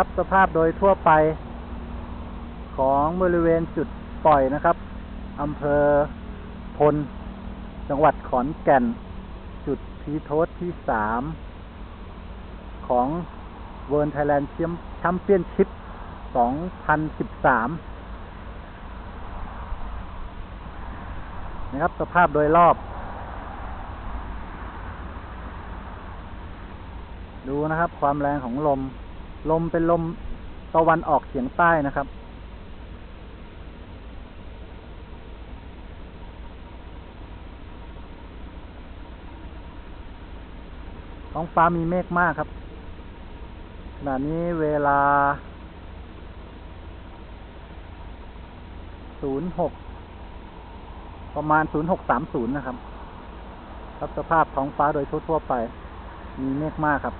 ครับสภาพโดยทั่วไปของบริเวณจุดปล่อยนะครับอำเภอพล จังหวัดขอนแก่น จุดพีโทสที่สามของเวิร์นไทยแลนด์แชมเปี้ยนชิพ 2013 นะครับ สภาพโดยรอบ ดูนะครับ ความแรงของลม ลมเป็นลมตะวันออกเฉียงใต้นะครับ ท้องฟ้ามีเมฆมากครับขณะนี้เวลา 06 ประมาณ 0630 นะครับ ครับสภาพท้องฟ้าโดยทั่วๆไป มีเมฆมากครับ